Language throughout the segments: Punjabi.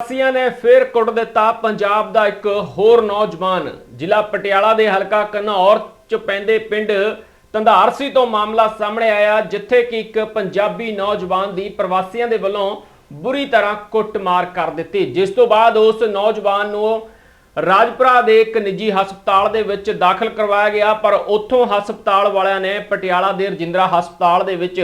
ਪ੍ਰਵਾਸੀਆਂ ਨੇ ਫਿਰ ਕੁੱਟ ਦਿੱਤਾ ਪੰਜਾਬ ਦਾ ਇੱਕ ਹੋਰ ਨੌਜਵਾਨ। ਜ਼ਿਲ੍ਹਾ ਪਟਿਆਲਾ ਦੇ ਹਲਕਾ ਘਨੌਰ ਚ ਪੈਂਦੇ ਪਿੰਡ ਤੰਧਾਰਸੀ ਤੋਂ ਮਾਮਲਾ ਸਾਹਮਣੇ ਆਇਆ, ਜਿੱਥੇ ਕਿ ਇੱਕ ਪੰਜਾਬੀ ਨੌਜਵਾਨ ਦੀ ਪ੍ਰਵਾਸੀਆਂ ਦੇ ਵੱਲੋਂ ਬੁਰੀ ਤਰ੍ਹਾਂ ਕੁੱਟਮਾਰ ਕਰ ਦਿੱਤੀ। ਜਿਸ ਤੋਂ ਬਾਅਦ ਉਸ ਨੌਜਵਾਨ ਨੂੰ ਰਾਜਪੁਰਾ ਦੇ ਇੱਕ ਨਿੱਜੀ ਹਸਪਤਾਲ ਦੇ ਵਿੱਚ ਦਾਖਲ ਕਰਵਾਇਆ ਗਿਆ, ਪਰ ਉੱਥੋਂ ਹਸਪਤਾਲ ਵਾਲਿਆਂ ਨੇ ਪਟਿਆਲਾ ਦੇ ਰਜਿੰਦਰਾ ਹਸਪਤਾਲ ਦੇ ਵਿੱਚ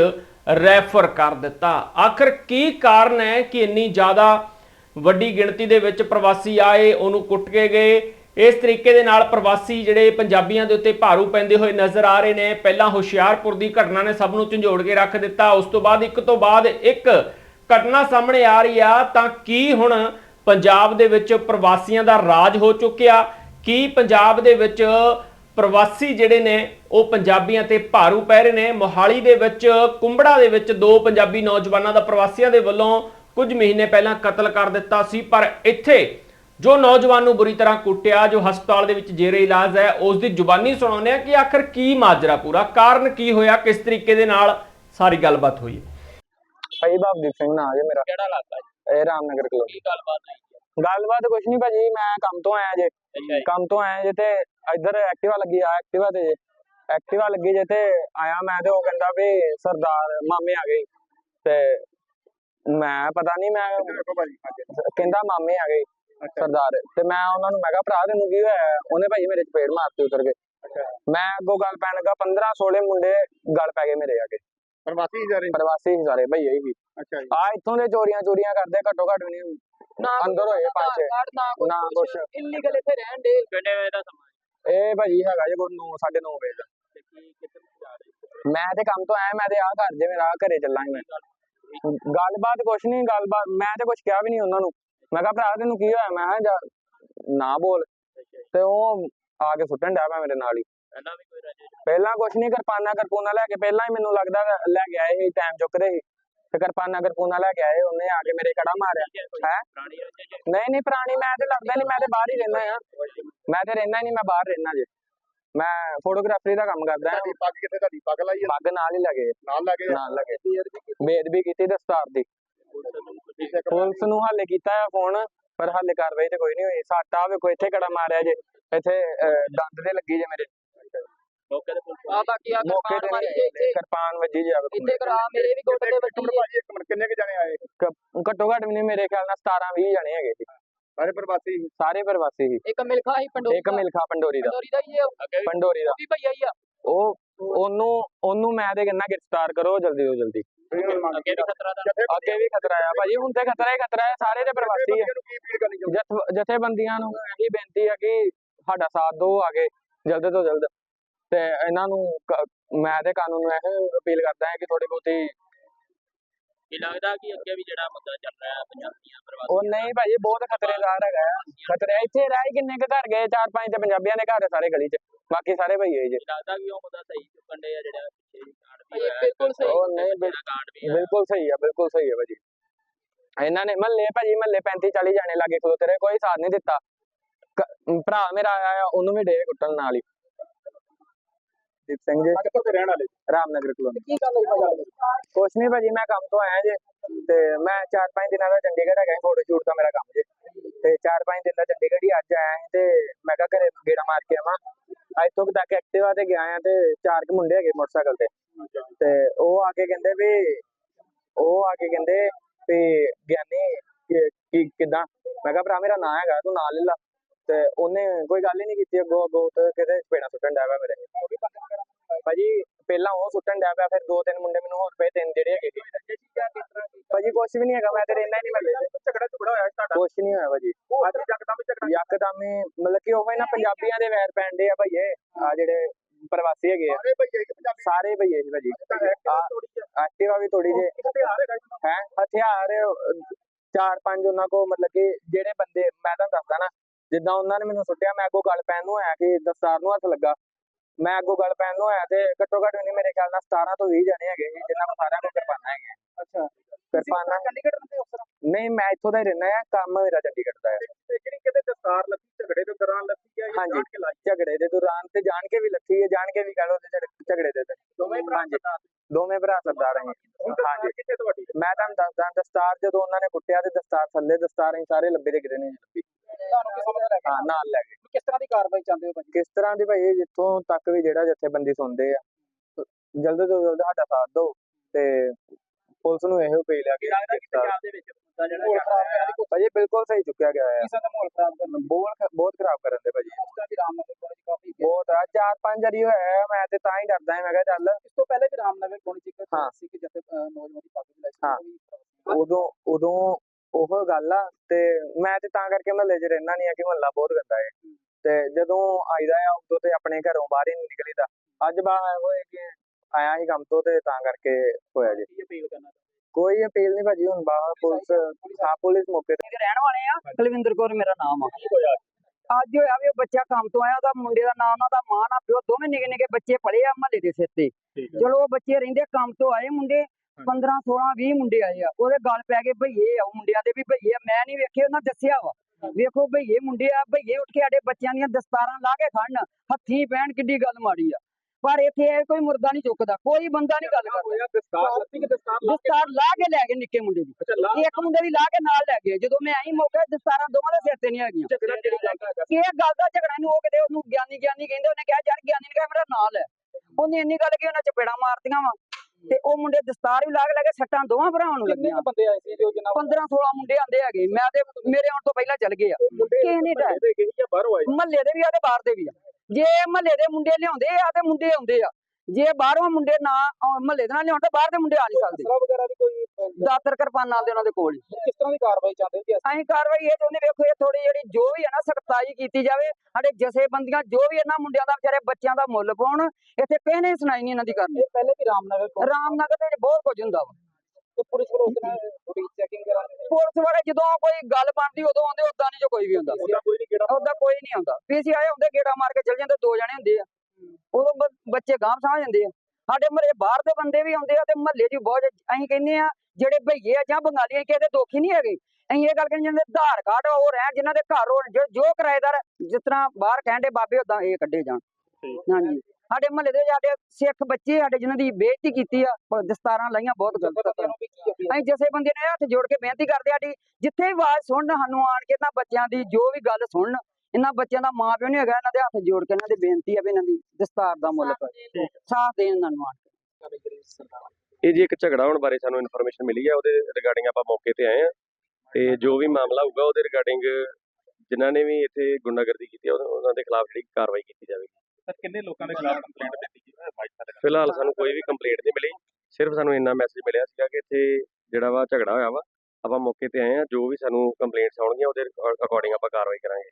ਰੈਫਰ ਕਰ ਦਿੱਤਾ। ਆਖਰ ਕੀ ਕਾਰਨ ਹੈ ਕਿ ਇੰਨੀ ਜ਼ਿਆਦਾ ਵੱਡੀ ਗਿਣਤੀ ਦੇ ਵਿੱਚ ਪ੍ਰਵਾਸੀ ਆਏ, ਉਹਨੂੰ ਕੁੱਟ ਕੇ ਗਏ। ਇਸ ਤਰੀਕੇ ਦੇ ਨਾਲ ਪ੍ਰਵਾਸੀ ਜਿਹੜੇ ਪੰਜਾਬੀਆਂ ਦੇ ਉੱਤੇ ਭਾਰੂ ਪੈਂਦੇ ਹੋਏ ਨਜ਼ਰ ਆ ਰਹੇ ਨੇ। ਪਹਿਲਾਂ ਹੁਸ਼ਿਆਰਪੁਰ ਦੀ ਘਟਨਾ ਨੇ ਸਭ ਨੂੰ ਝੰਜੋੜ ਕੇ ਰੱਖ ਦਿੱਤਾ। ਉਸ ਤੋਂ ਬਾਅਦ ਇੱਕ ਤੋਂ ਬਾਅਦ ਇੱਕ ਘਟਨਾ ਸਾਹਮਣੇ ਆ ਰਹੀ ਆ। ਤਾਂ ਕੀ ਹੁਣ ਪੰਜਾਬ ਦੇ ਵਿੱਚ ਪ੍ਰਵਾਸੀਆਂ ਦਾ ਰਾਜ ਹੋ ਚੁੱਕਿਆ? ਕੀ ਪੰਜਾਬ ਦੇ ਵਿੱਚ ਪ੍ਰਵਾਸੀ ਜਿਹੜੇ ਨੇ, ਉਹ ਪੰਜਾਬੀਆਂ ਤੇ ਭਾਰੂ ਪੈ ਰਹੇ ਨੇ? ਮੋਹਾਲੀ ਦੇ ਵਿੱਚ, ਕੁੰਬੜਾ ਦੇ ਵਿੱਚ ਦੋ ਪੰਜਾਬੀ ਨੌਜਵਾਨਾਂ ਦਾ ਪ੍ਰਵਾਸੀਆਂ ਦੇ ਵੱਲੋਂ ਕੁਝ ਮਹੀਨੇ ਪਹਿਲਾਂ ਕਤਲ ਕਰ ਦਿੱਤਾ ਸੀ ਪਰ ਇੱਥੇ ਜੋ ਨੌਜਵਾਨ ਨੂੰ ਬੁਰੀ ਤਰ੍ਹਾਂ ਕੁੱਟਿਆ ਜੋ ਹਸਪਤਾਲ ਦੇ ਵਿੱਚ ਜੇਰੇ ਇਲਾਜ ਹੈ ਉਸ ਦੀ ਜ਼ੁਬਾਨੀ ਸੁਣਾਉਂਦੇ ਆ ਕਿ ਆਖਰ ਕੀ ਮਾਜਰਾ ਪੂਰਾ ਕਾਰਨ ਕੀ ਹੋਇਆ ਕਿਸ ਤਰੀਕੇ ਦੇ ਨਾਲ ਸਾਰੀ ਗੱਲਬਾਤ ਹੋਈ ਭਾਈ ਬਾਬਦੀਪ ਸਿੰਘ ਨਾਂ ਜੇ ਮੇਰਾ। ਕਿਹੜਾ ਇਲਾਕਾ ਜੀ ਇਹ ਰਾਮਨਗਰ ਕਲੋਨੀ। ਗੱਲਬਾਤ ਹੈ? ਗੱਲਬਾਤ ਕੁਛ ਨਹੀਂ ਭਾਜੀ ਮੈਂ ਕੰਮ ਤੋਂ ਆਇਆ ਜੀ। ਕੰਮ ਤੋਂ ਆਇਆ ਜੇ ਤੇ ਇੱਧਰ ਐਕਟਿਵਾ ਲੱਗੀ ਆ ਐਕਟਿਵਾ ਤੇ। ਐਕਟਿਵਾ ਲੱਗੀ ਜੇ ਤੇ ਆਇਆ ਮੈਂ ਤੇ ਉਹ ਕਹਿੰਦਾ ਵੀ ਸਰਦਾਰ ਮਾਮੇ ਆ ਗਏ। ਤੇ ਮੈਂ ਪਤਾ ਨਹੀਂ ਮੈਂ ਕਹਿੰਦਾ ਮਾਮੇ ਆ ਗਏ ਸਰਦਾਰ। ਤੇ ਮੈਂ ਉਹਨਾਂ ਨੂੰ ਮੈਂ ਕਿਹਾ ਭਰਾ ਤੈਨੂੰ ਕੀ ਹੋਇਆ? ਉਹਨੇ ਭਾਈ ਮੇਰੇ ਚਪੇੜ ਮਾਰਤੀ ਉਤਰ ਕੇ। ਮੈਂ ਅੱਗੋਂ ਗੱਲ ਪੈਣ ਲੱਗਾ 15 16 ਮੁੰਡੇ ਗੱਲ ਪੈ ਗਏ ਮੇਰੇ ਆ ਕੇ ਪ੍ਰਵਾਸੀ ਰਹੇ ਪ੍ਰਵਾਸੀ ਸੀ ਸਾਰੇ ਭਈਏ ਹੀ ਅੱਛਾ ਜੀ। ਆ ਇੱਥੋਂ ਦੇ ਚੋਰੀਆਂ ਚੋਰੀਆਂ ਕਰਦੇ ਘੱਟੋ ਘੱਟ ਵੀ ਨਹੀਂ ਨਾ ਅੰਦਰ ਹੋਏ ਪੰਜ ਨਾ ਕੁਛ। ਇਲੀਗਲ ਇੱਥੇ ਰਹਿਣ ਦੇ। ਕਿੰਨੇ ਵਜੇ ਦਾ ਸਮਾਂ ਇਹ ਭਾਜੀ ਹੈਗਾ ਜੇ ਕੋਈ 9 9:30 ਵਜੇ ਦਾ। ਮੈਂ ਤੇ ਕੰਮ ਤੋਂ ਆਇਆ ਮੈਂ ਤੇ ਆ ਘਰ ਜੇ ਮੇਰਾ ਆਹ ਘਰੇ ਚੱਲਾਂਗੇ। ਮੈਂ ਗੱਲਬਾਤ ਕੁਛ ਨਹੀਂ ਗੱਲਬਾਤ ਮੈਂ ਤੇ ਕੁਛ ਕਿਹਾ ਵੀ ਨਹੀਂ ਉਹਨਾਂ ਨੂੰ। ਮੈਂ ਕਿਹਾ ਭਰਾ ਤੈਨੂੰ ਕੀ ਹੋਇਆ? ਮੈਂ ਕਿਹਾ ਜਾ ਨਾ ਬੋਲ। ਤੇ ਉਹ ਆ ਕੇ ਸੁੱਟਣ ਡਿਆ ਪਿਆ ਮੇਰੇ ਨਾਲ ਹੀ। ਪਹਿਲਾਂ ਵੀ ਕੋਈ ਰਜੇ ਪਹਿਲਾਂ ਕੁਛ ਨਹੀਂ ਕਿਰਪਾਨਾ ਕਰਪੂਨਾ ਲੈ ਕੇ ਪਹਿਲਾਂ ਹੀ ਮੈਨੂੰ ਲੱਗਦਾ ਲੈ ਕੇ ਆਏ ਸੀ ਟਾਈਮ ਚੁੱਕਦੇ ਸੀ। ਤੇ ਕਿਰਪਾਨਾ ਕਰਪੂਨਾ ਲੈ ਕੇ ਆਏ ਉਹਨੇ ਆ ਕੇ ਮੇਰੇ ਕੜਾ ਮਾਰਿਆ। ਹੈ ਨਹੀਂ ਨਹੀਂ ਪੁਰਾਣੀ ਮੈਂ ਤੇ ਲੱਗਦਾ ਨਹੀਂ ਮੈਂ ਤੇ ਬਾਹਰ ਹੀ ਰਹਿੰਦਾ ਆ ਮੈਂ ਤੇ ਰਹਿੰਦਾ ਨਹੀਂ ਮੈਂ ਬਾਹਰ ਰਹਿੰਦਾ ਜੇ। ਮੈਂ ਫੋਟੋਗ੍ਰਾਫਰੀ ਦਾ ਕੰਮ ਕਰਦਾ ਤੁਹਾਡੀ ਪੱਗ ਕਿੱਥੇ ਤੁਹਾਡੀ ਪੱਗ ਲਾਈ ਹੈ? ਪੱਗ ਨਾਲ ਹੀ ਲੱਗੇ। ਨਾਲ ਲੱਗੇ? ਨਾਲ ਲੱਗੇ। ਬੇਅਦਬੀ ਕੀਤੀ ਦਸਤਾਰ ਦੀ। ਪੁਲਿਸ ਨੂੰ ਹਾਲੇ ਕੀਤਾ ਹੈ ਫੋਨ ਪਰ ਹਾਲੇ ਕਾਰਵਾਈ ਤੇ ਕੋਈ ਨਹੀਂ ਹੋਈ। ਸੱਟ ਆ ਵੇਖੋ ਇੱਥੇ ਕੜਾ ਮਾਰਿਆ ਜੇ। ਇੱਥੇ ਅਹ, ਦੰਦ ਤੇ ਲੱਗੀ ਜੇ ਮੇਰੇ। ਆ ਬਾਕੀ ਆ ਕਿਰਪਾਨ ਮਾਰੀ ਜੇ ਵੱਜੀ ਜਾਵੇ ਇੱਥੇ ਕਰਾ ਮੇਰੇ ਵੀ ਗੁੱਟ ਤੇ ਵੱਜੀ ਹੈ। ਭਾਜੀ ਇੱਕ ਮਿੰਟ ਕਿੰਨੇ ਕੁ ਜਾਣੇ ਆਏ? ਘੱਟੋ ਘੱਟ ਵੀ ਨਹੀਂ ਮੇਰੇ ਖਿਆਲ ਨਾਲ 17 20 ਜਣੇ ਹੈਗੇ ਸੀ। ਸਾਰੇ ਪ੍ਰਵਾਸੀ ਸਾਰੇ ਪ੍ਰਵਾਸੀ ਸੀ। ਇੱਕ ਮਿਲਖਾ ਹੀ ਪੰਡੋਰੀ ਇੱਕ ਮਿਲਖਾ ਪੰਡੋਰੀ ਦਾ। ਪੰਡੋਰੀ ਦਾ ਹੀ ਹੈ ਅੱਗੇ ਪੰਡੋਰੀ ਦਾ। ਵੀ ਭਈਆ ਹੀ ਆ। ਉਹ ਉਹਨੂੰ ਉਹਨੂੰ ਮੈਂ ਤੇ ਕਹਿੰਦਾ ਗ੍ਰਿਫਤਾਰ ਕਰੋ ਜਲਦੀ ਤੋਂ ਜਲਦੀ। ਅੱਗੇ ਵੀ ਖਤਰਾ ਦਾ ਅੱਗੇ ਵੀ ਖਤਰਾ ਆ। ਭਾਜੀ ਹੁਣ ਤੇ ਖਤਰਾ ਹੀ ਖਤਰਾ ਹੈ। ਸਾਰੇ ਦੇ ਪ੍ਰਵਾਸੀ ਆ। ਕੀ ਜਥੇਬੰਦੀਆਂ ਨੂੰ ਇਹੀ ਬੇਨਤੀ ਹੈ ਕਿ ਸਾਡਾ ਸਾਥ ਦਿਓ ਆਗੇ ਜਲਦ ਤੋਂ ਜਲਦ। ਤੇ ਇਹਨਾਂ ਨੂੰ ਕ- ਮੈਂ ਤੇ ਕਾਨੂੰਨ ਨੂੰ ਇਹ ਅਪੀਲ ਕਰਦਾ ਹਾਂ ਕਿ ਥੋੜੀ ਬਹੁਤੀ ਕੀ ਲੱਗਦਾ ਕਿ ਅੱਗੇ ਵੀ ਜਿਹੜਾ ਮੁੱਦਾ ਚੱਲ ਰਿਹਾ ਹੈ ਪੰਜਾਬੀਆਂ ਪ੍ਰਵਾਸੀ ਉਹ ਨਹੀਂ ਭਾਜੀ ਬਹੁਤ ਖਤਰੇਦਾਰ ਹੈਗਾ। ਖਤਰੇ ਇੱਥੇ ਰਹਿ ਹੀ ਕਿੰਨੇ ਕੁ ਘਰ ਗਏ? ਚਾਰ ਪੰਜ ਤੇ ਪੰਜਾਬੀਆਂ ਦੇ ਘਰ ਸਾਰੇ ਗਲੀ 'ਚ। ਬਾਕੀ ਸਾਰੇ ਭਈਏ ਜੇ। ਕੀ ਲੱਗਦਾ ਕਿ ਉਹ ਮੁੱਦਾ ਸਹੀ ਚੁੱਕਣ ਦੇ ਆ ਜਿਹੜਾ ਬਿਲਕੁਲ ਸਹੀ। ਉਹ ਨਹੀਂ, ਹੈ ਬਿਲਕੁਲ ਸਹੀ ਆ ਬਿਲਕੁਲ ਸਹੀ ਆ ਭਾਜੀ। ਇਹਨਾਂ ਨੇ ਮਹੱਲੇ ਭਾਜੀ ਮਹੱਲੇ 35 40 ਜਾਣੇ ਲਾਗੇ ਖਲੋਤੇ ਰਹੇ ਕੋਈ ਸਾਥ ਨਹੀਂ ਦਿੱਤਾ। ਭਰਾ ਮੇਰਾ ਆਇਆ ਉਹਨੂੰ ਵੀ ਡੇ ਕੁੱਟਣ ਨਾਲ ਹੀ। ਦੀਪ ਸਿੰਘ ਜੀ। ਅੱਜ ਕਿੱਥੇ ਰਹਿਣ ਵਾਲੇ? ਰਾਮਨਗਰ ਕਲੋਨੀ। ਕੀ ਗੱਲ ਹੋਈ ਭਾਜੀ ਕੁਛ ਨਹੀਂ ਭਾਜੀ ਮੈਂ ਕੰਮ ਤੋਂ ਆਇਆ ਜੇ ਤੇ ਮੈਂ ਚਾਰ ਪੰਜ ਦਿਨਾਂ ਦਾ ਚੰਡੀਗੜ੍ਹ ਹੈਗਾ ਫੋਟੋ ਸ਼ੂਟ ਦਾ ਮੇਰਾ ਕੰਮ ਜੇ। ਤੇ ਚਾਰ ਪੰਜ ਦਿਨ ਦਾ ਚੰਡੀਗੜ੍ਹ ਹੀ ਅੱਜ ਆਇਆ ਤੇ ਮੈਂ ਕਿਹਾ ਘਰੇ ਗੇੜਾ ਮਾਰ ਕੇ ਆਵਾਂ। ਅੱਜ ਤੋਂ ਤੱਕ ਐਕਟਿਵਾ ਤੇ ਗਿਆ ਆ ਤੇ ਚਾਰ ਕੁ ਮੁੰਡੇ ਹੈਗੇ ਮੋਟਰਸਾਈਕਲ ਤੇ। ਤੇ ਉਹ ਆ ਕੇ ਕਹਿੰਦੇ ਵੀ ਉਹ ਆ ਕੇ ਕਹਿੰਦੇ ਵੀ ਗਿਆਨੀ ਕਿ- ਕੀ ਕਿਦਾਂ? ਮੈਂ ਕਿਹਾ ਭਰਾ ਮੇਰਾ ਨਾਂ ਹੈਗਾ ਤੂੰ ਨਾਂ ਲੈ ਲਾ। ਤੇ ਉਹਨੇ ਕੋਈ ਗੱਲ ਹੀ ਨਹੀਂ ਕੀਤੀ ਅੱਗੋਂ ਅੱਗੋਂ ਤੇ ਕਿਤੇ ਪੇੜਾ ਸੁੱਟਣ ਡਿਆ ਪਿਆ ਮੇਰੇ। ਭਾਜੀ ਪਹਿਲਾਂ ਉਹ ਸੁੱਟਣ ਡਿਆ ਪਿਆ ਫਿਰ ਦੋ ਤਿੰਨ ਮੁੰਡੇ ਮੈਨੂੰ ਹੋਰ ਪਏ ਤਿੰਨ ਜਿਹੜੇ ਹੈਗੇ ਸੀ। ਭਾਜੀ ਕੁਛ ਵੀ ਨਹੀਂ ਹੈਗਾ ਮੈਂ ਤੇ ਰਹਿੰਦਾ ਹੀ ਨਹੀਂ ਮੱਲੇ ਝਗੜਾ ਝਗੜਾ ਹੋਇਆ ਤੁਹਾਡਾ ਕੁਛ ਨਹੀਂ ਹੋਇਆ ਭਾਜੀ। ਹੀ ਝਗੜਾ। ਯਕਦਮ ਮਤਲਬ ਕਿ ਉਹ ਨਾ ਪੰਜਾਬੀਆਂ ਦੇ ਵੈਰ ਪੈਂਦੇ ਆ ਭਈਏ ਆ ਜਿਹੜੇ ਪ੍ਰਵਾਸੀ ਹੈਗੇ ਆ। ਸਾਰੇ ਭਈਏ ਸੀ ਭਾਜੀ। ਐਕਟਿਵਾ ਤੋੜੀ ਵੀ ਥੋੜੀ ਜੇ। ਹੈ? ਹਥਿਆਰ ਚਾਰ ਪੰਜ ਉਹਨਾਂ ਕੋ ਮਤਲਬ ਕਿ ਜਿਹੜੇ ਬੰਦੇ ਮੈਂ ਤੁਹਾਨੂੰ ਦੱਸਦਾ ਨਾ ਜਿੱਦਾਂ ਉਹਨਾਂ ਨੇ ਮੈਨੂੰ ਸੁੱਟਿਆ ਮੈਂ ਅੱਗੋਂ ਗੱਲ ਪੈਣ ਨੂੰ ਆਇਆ ਕਿ ਦਸਤਾਰ ਨੂੰ ਹੱਥ ਲੱਗਾ। ਮੈਂ ਅੱਗੋਂ ਗੱਲ ਪੈਣ ਨੂੰ ਆਇਆ ਤੇ ਘੱਟੋ ਘੱਟ ਨਹੀਂ ਮੇਰੇ ਖਿਆਲ ਨਾਲ 17 ਤੋਂ 20 ਜਣੇ ਹੈਗੇ ਜਿਨ੍ਹਾਂ ਕੋਲ ਸਾਰਿਆਂ ਕੋਲ ਕਿਰਪਾਨਾਂ ਹੈਗੀਆਂ। ਅੱਛਾ। ਕਿਰਪਾਨਾਂ ਚੰਡੀਗੜ੍ਹ ਦੇ ਅਫਸਰ ਨਹੀਂ ਮੈਂ ਇੱਥੋਂ ਦਾ ਹੀ ਰਹਿੰਦਾ ਆ ਕੰਮ ਮੇਰਾ ਚੰਡੀਗੜ੍ਹ ਦਾ ਹੈ। ਜਿਹੜੀ ਕਿਤੇ ਦਸਤਾਰ ਲੱਗੀ ਝਗੜੇ ਦੇ ਦੌਰਾਨ ਲੱਗੀ ਹੈ ਜਾਂ। ਜਾਣ ਕੇ ਲਾਈ? ਝਗੜੇ ਦੇ ਦੌਰਾਨ ਤੇ ਜਾਣ ਕੇ ਵੀ ਲੱਥੀ ਹੈ ਜਾਣ ਕੇ ਵੀ ਕਹ ਲਓ ਤੇ ਝਗੜੇ ਦੇ ਤੇ ਦੋਵੇਂ ਭਰਾ ਦੋਵੇਂ ਭਰਾ ਸਰਦਾਰ ਹੈ ਹਾਂਜੀ। ਕਿੱਥੇ ਤੁਹਾਡੀ? ਮੈਂ ਤੁਹਾਨੂੰ ਦੱਸਦਾ ਦਸਤਾਰ ਜਦੋਂ ਉਹਨਾਂ ਨੇ ਕੁੱਟਿਆ ਤੇ ਦਸਤਾਰ ਥੱਲੇ ਦਸਤਾਰ ਅਸੀਂ ਸਾਰੇ ਲੱਭੇ ਦੇ ਗਿਰੇ ਨੇ। ਲੱਭੀ ਹਾਂ ਨਾਲ ਲੈ ਗਏ ਕਿਸ ਤਰ੍ਹਾਂ ਦੀ ਕਾਰਵਾਈ ਚਾਹੁੰਦੇ ਹੋ ਭਾਜੀ ਕਿਸ ਤਰ੍ਹਾਂ ਦੀ ਭਾਈ ਜਿੱਥੋਂ ਤੱਕ ਵੀ ਜਿਹੜਾ ਜਥੇਬੰਦੀ ਸੁਣਦੇ ਆ ਜਲਦ ਤੋਂ ਜਲਦ ਸਾਡਾ ਸਾਥ ਦਿਓ ਤੇ ਪੁਲਿਸ ਨੂੰ ਇਹੋ ਪੇ ਲਿਆ ਕਿ ਲੱਗਦਾ ਕਿ ਪੰਜਾਬ ਦੇ ਵਿੱਚ ਮੁੱਦਾ ਜਿਹੜਾ ਮਾਹੌਲ ਖਰਾਬ ਹੈ ਭਾਜੀ ਬਿਲਕੁਲ ਸਹੀ ਚੁੱਕਿਆ ਗਿਆ ਹੈ ਕਿਸੇ ਦਾ ਮਾਹੌਲ ਖਰਾਬ ਕਰਨਾ ਬਹੁਤ ਬਹੁਤ ਖਰਾਬ ਕਰਨ ਦੇ ਭਾਜੀ ਉਸ ਤਰ੍ਹਾਂ ਦੀ ਰਾਮਨਗਰ ਕਾਲਜ ਕਾਫੀ। ਬਹੁਤ ਆ ਚਾਰ ਪੰਜ ਵਾਰੀ ਹੋਇਆ ਮੈਂ ਤੇ ਤਾਂ ਹੀ ਡਰਦਾ ਮੈਂ ਕਿਹਾ ਚੱਲ ਇਸ ਤੋਂ ਪਹਿਲੇ ਵੀ ਰਾਮਨਗਰ ਇੱਕ ਹਾਂ। ਸਿੱਖ ਜਥੇ ਨੌਜਵਾਨ ਦੀ ਵੀ ਲਾਈ ਹਾਂ। ਸੀ ਵੀ ਉਦੋਂ ਉਦੋਂ ਉਹ ਗੱਲ ਆ ਤੇ ਮੈਂ ਤੇ ਤਾਂ ਕਰਕੇ ਮਹੱਲੇ 'ਚ ਰਹਿਣਾ ਨਹੀਂ ਆ ਕਿ ਮਹੱਲਾ ਬਹੁਤ ਗੰਦਾ ਹੈ ਤੇ ਜਦੋਂ ਆਈਦਾ ਆ ਉਦੋਂ ਤੇ ਆਪਣੇ ਘਰੋਂ ਬਾਹਰ ਹੀ ਨਹੀਂ ਨਿਕਲੀਦਾ। ਅੱਜ ਬਾਹਰ ਹੋਏ ਕਿ ਆਇਆ ਹੀ ਕੰਮ ਤੋਂ ਤੇ ਤਾਂ ਕਰਕੇ ਹੋਇਆ ਜੀ। ਅਪੀਲ ਕਰਨਾ ਕੋਈ ਅਪੀਲ ਨਹੀਂ ਭਾਜੀ ਹੁਣ ਬਾਹਰ ਪੁਲਿਸ ਹਾਂ ਪੁਲਿਸ ਮੌਕੇ ਤੇ। ਦੇ ਰਹਿਣ ਵਾਲੇ ਆ ਕੁਲਵਿੰਦਰ ਕੌਰ ਮੇਰਾ ਨਾਮ ਆ। ਅੱਜ ਹੋਇਆ ਵੀ ਉਹ ਬੱਚਾ ਕੰਮ ਤੋਂ ਆਇਆ ਉਹਦਾ ਮੁੰਡੇ ਦਾ ਨਾਮ ਉਹਦਾ ਮਾਂ ਨਾ ਪਿਓ ਦੋਵੇਂ ਨਿੱਕੇ ਨਿੱਕੇ ਬੱਚੇ ਪਲੇ ਆ ਮਹੱਲੇ ਦੇ ਸਿਰ ਤੇ। ਚਲੋ ਉਹ ਬੱਚੇ ਰਹਿੰਦੇ ਕੰਮ ਤੋਂ ਆਏ ਮੁੰਡੇ 15 16 20 ਮੁੰਡੇ ਆਏ ਆ। ਉਹਦੇ ਗੱਲ ਪੈ ਗਏ ਭਈਏ ਆ ਉਹ ਮੁੰਡਿਆਂ ਦੇ ਵੀ ਭਈਏ ਆ। ਮੈਂ ਨਹੀਂ ਵੇਖੇ ਉਹਨਾਂ ਦੱਸਿਆ ਵਾ। ਵੇਖੋ ਭਈਏ ਮੁੰਡੇ ਆ ਭਈਏ ਉੱਠ ਕੇ ਸਾਡੇ ਬੱਚਿਆਂ ਦੀਆਂ ਦਸਤਾਰਾਂ ਲਾ ਕੇ ਖੜਨ। ਹੱਥੀਂ ਪੈਣ ਕਿੱਡੀ ਗੱਲ ਮਾੜੀ ਆ। ਪਰ ਇੱਥੇ ਇਹ ਕੋਈ ਮੁਰਦਾ ਨਹੀਂ ਚੁੱਕਦਾ ਕੋਈ ਬੰਦਾ ਨਹੀਂ ਗੱਲ ਕਰਦਾ। ਦਸਤਾਰ ਕਿ ਲਾ ਕੇ? ਲਾ ਕੇ ਗਏ ਨਿੱਕੇ ਮੁੰਡੇ ਦੀ। ਇੱਕ ਮੁੰਡੇ ਦੀ ਲਾ ਕੇ ਨਾਲ ਲੈ ਗਏ। ਜਦੋਂ ਮੈਂ ਆਈ ਮੌਕੇ ਦਸਤਾਰਾਂ ਦੋਵਾਂ ਦੇ ਸਿਰ ਤੇ ਨਹੀਂ ਜਾਂਦਾ ਹੈਗਾ? ਕਿ ਇਹ ਗੱਲ ਦਾ ਝਗੜਾ ਨੂੰ ਉਹ ਕਿਤੇ ਉਹਨੂੰ ਗਿਆਨੀ ਗਿਆਨੀ ਕਹਿੰਦੇ ਉਹਨੇ ਕਿਹਾ ਯਾਰ ਗਿਆਨੀ ਨੇ ਕਿਹਾ ਮੇਰਾ ਨਾਂ ਲੈ ਉਹਨੇ ਇੰਨੀ ਗੱਲ ਕਿ ਉਹਨਾਂ ਚਪੇੜਾ ਮਾਰਤੀਆਂ ਵਾ। ਤੇ ਉਹ ਮੁੰਡੇ ਦਸਤਾਰ ਵੀ ਲਾ ਕੇ ਲੈ ਕੇ ਸੱਟਾਂ ਦੋਵਾਂ ਭਰਾਵਾਂ ਨੂੰ ਲੱਗੀਆਂ ਕੁ ਬੰਦੇ ਆਏ ਸੀ ਜੋ ਜਨਾਬ 15 16 ਮੁੰਡੇ ਆਂਦੇ ਹੈਗੇ। ਮੈਂ ਤੇ ਮੇਰੇ ਆਉਣ ਤੋਂ ਪਹਿਲਾਂ ਚੱਲ ਗਏ ਆ। ਆਏ ਮਹੱਲੇ ਦੇ ਵੀ ਆ ਤੇ ਬਾਹਰ ਦੇ ਵੀ ਆ। ਜੇ ਮਹੱਲੇ ਦੇ ਮੁੰਡੇ ਲਿਆਉਂਦੇ ਆ ਤੇ ਮੁੰਡੇ ਆਉਂਦੇ ਆ। ਜੇ ਬਾਹਰੋਂ ਮੁੰਡੇ ਨਾ ਮਹੱਲੇ ਦੇ ਨਾਲ ਲਿਆਉਣ ਤਾਂ ਬਾਹਰ ਦੇ ਮੁੰਡੇ ਆ ਨਹੀਂ ਸਕਦੇ। ਅਸਲਾ ਵਗੈਰਾ ਵੀ ਕੋਈ ਅਹ, ਦਾਤਰ ਕਿਰਪਾਨਾਂ ਦੇ ਉਹਨਾਂ ਦੇ ਕੋਲ। ਹੀ ਕਿਸ ਤਰ੍ਹਾਂ ਦੀ ਕਾਰਵਾਈ ਚਾਹੁੰਦੇ ਹੋ? ਜੀ ਅਸੀਂ ਕਾਰਵਾਈ ਇਹ ਚਾਹੁੰਦੇ ਵੇਖੋ ਇਹ ਥੋੜੀ ਜਿਹੜੀ ਜੋ ਵੀ ਹੈ ਨਾ ਸਖਤਾਈ ਕੀਤੀ ਜਾਵੇ ਸਾਡੇ ਜਥੇਬੰਦੀਆਂ ਜੋ ਵੀ ਇਹਨਾਂ ਮੁੰਡਿਆਂ ਦਾ ਵਿਚਾਰੇ ਬੱਚਿਆਂ ਦਾ ਮੁੱਲ ਪਾਉਣ ਇੱਥੇ ਕਿਸੇ ਨੇ ਸੁਣਾਈ ਨਹੀਂ ਇਹਨਾਂ ਦੀ ਕਰਨੀ। ਇਹ ਪਹਿਲੇ ਵੀ ਰਾਮਨਗਰ ਰਾਮਨਗਰ ਦੇ ਵਿੱਚ ਬਹੁਤ ਕੁਝ ਹੁੰਦਾ ਵਾ। ਤੇ ਪੁਲਿਸ ਵੱਲੋਂ ਉਸ ਨਾਲ ਥੋੜੀ ਚੈਕਿੰਗ ਕਰਾਂਗੇ। ਪੁਲਿਸ ਵਾਲੇ ਜਦੋਂ ਕੋਈ ਗੱਲ ਬਣਦੀ ਉਦੋਂ ਆਉਂਦੇ ਉਦਾਂ ਨਹੀਂ ਜੋ ਕੋਈ ਵੀ ਹੁੰਦਾ। ਉਹਦਾ ਕੋਈ ਨਹੀਂ ਕਿਹੜਾ ਉਦਾਂ ਕੋਈ ਨਹੀਂ ਆਉਂਦਾ। ਪੀਸੀਆਈ ਹੁੰਦੇ ਗੇੜਾ ਮਾਰ ਕੇ ਚਲ ਜਾਂਦੇ ਦੋ ਜਣੇ ਹੁੰਦੇ ਆ। ਉਦੋਂ ਬੱਚੇ ਗਾਂਵ ਸਮਝ ਜਾਂਦੇ ਆ। ਸਾਡੇ ਮਹੱਲੇ ਬਾਹਰ ਦੇ ਬੰਦੇ ਵੀ ਆਉਂਦੇ ਆ ਤੇ ਮਹੱਲੇ 'ਚ ਬਹੁਤ ਅਸੀਂ ਕਹਿੰਦੇ ਆ ਜਿਹੜੇ ਭਈਏ ਆ ਜਾਂ ਬੰਗਾਲੀ ਆ ਕਿਸੇ ਦੇ ਦੋਖੀ ਨਹੀਂ ਹੈਗੇ। ਅਸੀਂ ਇਹ ਗੱਲ ਕਹਿੰਦੇ ਜਿਹਨਾਂ ਦੇ ਆਧਾਰ ਕਾਰਡ ਉਹ ਰਹਿਣ ਜਿਨ੍ਹਾਂ ਦੇ ਘਰ ਹੋਣ ਜੋ- ਕਿਰਾਏਦਾਰ ਜਿਸ ਤਰ੍ਹਾਂ ਬਾਹਰ ਕਹਿੰਦੇ ਬਾਬੇ ਉਦਾਂ ਇਹ ਕੱਢੇ ਜਾਣ। ਹਾਂਜੀ। ਸਾਡੇ ਮਹੱਲੇ ਦੇ ਸਾਡੇ ਸਿੱਖ ਬੱਚੇ ਸਾਡੇ ਜਿਨ੍ਹਾਂ ਦੀ ਬੇਇੱਜ਼ਤੀ ਕੀਤੀ ਆ ਦਸਤਾਰਾਂ ਲਾਈਆਂ ਬਹੁਤ ਗਲਤ ਆ। ਅਸੀਂ ਜਿਸੇ ਬੰਦੇ ਨੇ ਹੱਥ ਜੋੜ ਕੇ ਬੇਨਤੀ ਕਰਦੇ ਆ ਸਾਡੀ ਜਿੱਥੇ ਵੀ ਆਵਾਜ਼ ਸੁਣਨ ਸਾਨੂੰ ਆਣ ਕੇ ਤਾਂ ਬੱਚਿਆਂ ਦੀ ਜੋ ਵੀ ਗੱਲ ਸੁਣਨ ਇਹਨਾਂ ਬੱਚਿਆਂ ਦਾ ਮਾਂ ਪਿਓ ਨਹੀਂ ਹੈਗਾ ਇਹਨਾਂ ਦੇ ਹੱਥ ਜੋੜ ਕੇ ਇਹਨਾਂ ਦੀ ਬੇਨਤੀ ਆ ਵੀ ਇਹਨਾਂ ਦੀ ਦਸਤਾਰ ਦਾ ਮੁੱਲ ਪਾਓ ਸਾਥ ਦੇਣ ਇਹਨਾਂ ਨੂੰ ਆਣ ਕੇ ਇਹ ਜੀ ਇੱਕ ਝਗੜਾ ਹੋਣ ਬਾਰੇ ਸਾਨੂੰ ਇਨਫੋਰਮੇਸ਼ਨ ਮਿਲੀ ਹੈ ਉਹਦੇ ਰਿਗਾਰਡਿੰਗ ਆਪਾਂ ਮੌਕੇ ਤੇ ਆਏ ਆ ਤੇ ਜੋ ਵੀ ਮਾਮਲਾ ਹੋਊਗਾ ਉਹਦੇ ਰਿਗਾਰਡਿੰਗ ਜਿਨ੍ਹਾਂ ਨੇ ਵੀ ਇੱਥੇ ਗੁੰਡਾਗਰਦੀ ਕੀਤੀ ਉਹਨਾਂ- ਉਹਨਾਂ ਦੇ ਖਿਲਾਫ ਜਿਹੜੀ ਕਾਰਵਾਈ ਕੀਤੀ ਜਾਵੇਗੀ। ਸਰ ਕਿੰਨੇ ਲੋਕਾਂ ਦੇ ਖਿਲਾਫ ਕੰਪਲੇਂਟ ਦਿੱਤੀ ਗਈ? ਫਿਲਹਾਲ ਸਾਨੂੰ ਕੋਈ ਵੀ ਕੰਪਲੇਂਟ ਨਹੀਂ ਮਿਲੀ ਸਿਰਫ ਸਾਨੂੰ ਇੰਨਾ ਮੈਸੇਜ ਮਿਲਿਆ ਸੀਗਾ ਕਿ ਇੱਥੇ ਜਿਹੜਾ ਵਾ ਝਗੜਾ ਹੋਇਆ ਵਾ ਆਪਾਂ ਮੌਕੇ ਤੇ ਆਏ ਆ ਜੋ ਵੀ ਸਾਨੂੰ ਕੰਪਲੇਂਟਸ ਆਉਣਗੀਆਂ ਉਹਦੇ ਅਕੋਰਡਿੰਗ ਆਪਾਂ ਕਾਰਵਾਈ ਕਰਾਂਗੇ।